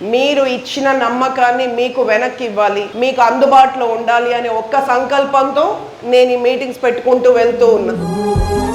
మీరు ఇచ్చిన నమ్మకాన్ని మీకు వెనక్కి ఇవ్వాలి మీకు అందుబాటులో ఉండాలి అనే ఒక్క సంకల్పంతో నేను ఈ మీటింగ్స్ పెట్టుకుంటూ వెళ్తూ ఉన్నాను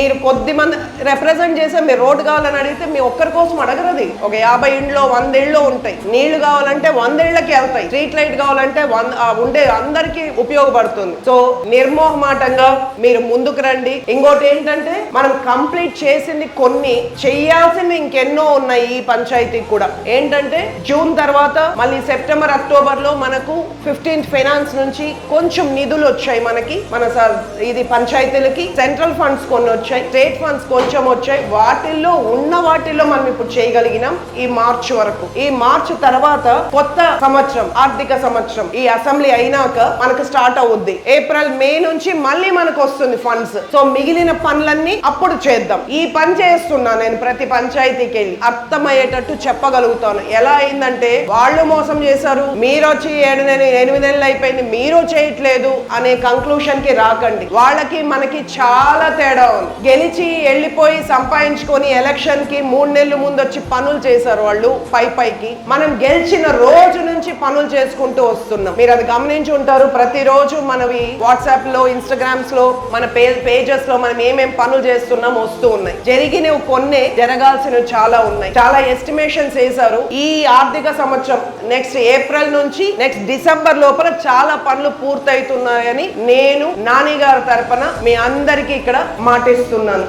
మీరు కొద్ది మంది రిప్రజెంట్ చేసే మీరు రోడ్డు కావాలని అడిగితే మీ ఒక్కరి కోసం అడగరది. ఒక యాభై ఇండ్లో వంద ఇళ్ళు ఉంటాయి. నీళ్ళు కావాలంటే వంద ఇళ్ళకి వెళ్తాయి. స్ట్రీట్ లైట్ కావాలంటే వంద ఉండే అందరికీ ఉపయోగపడుతుంది. సో నిర్మోహమాటంగా మీరు ముందుకు రండి. ఇంకోటి ఏంటంటే మనం కంప్లీట్ చేసింది కొన్ని చెయ్యాల్సింది ఇంకెన్నో ఉన్నాయి ఈ పంచాయతీకి కూడా. ఏంటంటే జూన్ తర్వాత మళ్ళీ సెప్టెంబర్ అక్టోబర్లో మనకు ఫిఫ్టీన్త్ ఫైనాన్స్ నుంచి కొంచెం నిధులు వచ్చాయి మనకి. మన సార్ ఇది పంచాయతీలకి. సెంట్రల్ ఫండ్స్ కొన్ని వచ్చాయి. స్టేట్ ఫండ్స్ కొంచెం వచ్చాయి. వాటిల్లో ఉన్న వాటిల్లో మనం ఇప్పుడు చేయగలిగినాం ఈ మార్చ్ వరకు. ఈ మార్చ్ తర్వాత కొత్త సంవత్సరం ఆర్థిక సంవత్సరం ఈ అసెంబ్లీ అయినాక మనకు స్టార్ట్ అవుద్ది. ఏప్రిల్ మే నుంచి మళ్ళీ మనకు వస్తుంది ఫండ్స్. సో మిగిలిన పనులన్నీ అప్పుడు చేద్దాం. ఈ పని చేస్తున్నా నేను ప్రతి పంచాయతీకి వెళ్ళి అర్థమయ్యేటట్టు చెప్పగలుగుతాను. ఎలా అయిందంటే వాళ్ళు మోసం చేశారు మీరు వచ్చి ఏడు నెలలు ఎనిమిది నెలలు అయిపోయింది మీరు చేయట్లేదు అనే కంక్లూషన్కి రాకండి. వాళ్ళకి మనకి చాలా తేడా ఉంది. గెలిచి వెళ్ళిపోయి సంపాదించుకొని ఎలక్షన్కి మూడు నెలలు ముందు వచ్చి పనులు చేశారు వాళ్ళు పై పైకి. మనం గెలిచిన రోజు నుంచి పనులు చేసుకుంటూ వస్తున్నాం. మీరు అది గమనించి ఉంటారు ప్రతిరోజు మనవి వాట్సాప్లో ఇన్స్టాగ్రామ్స్లో మన పేజెస్లో మనం ఏమేం పనులు చేస్తున్నాం వస్తూ ఉన్నాయి. జరిగినవి కొన్ని జరగాల్సినవి చాలా ఉన్నాయి. చాలా ఎస్టిమేషన్స్ వేశారు. ఈ ఆర్థిక సంవత్సరం నెక్స్ట్ ఏప్రిల్ నుంచి నెక్స్ట్ డిసెంబర్ లోపల చాలా పనులు పూర్తవుతున్నాయని నేను నాని గారి తరపున మీ అందరికీ ఇక్కడ మాటిస్తున్నాను sonando.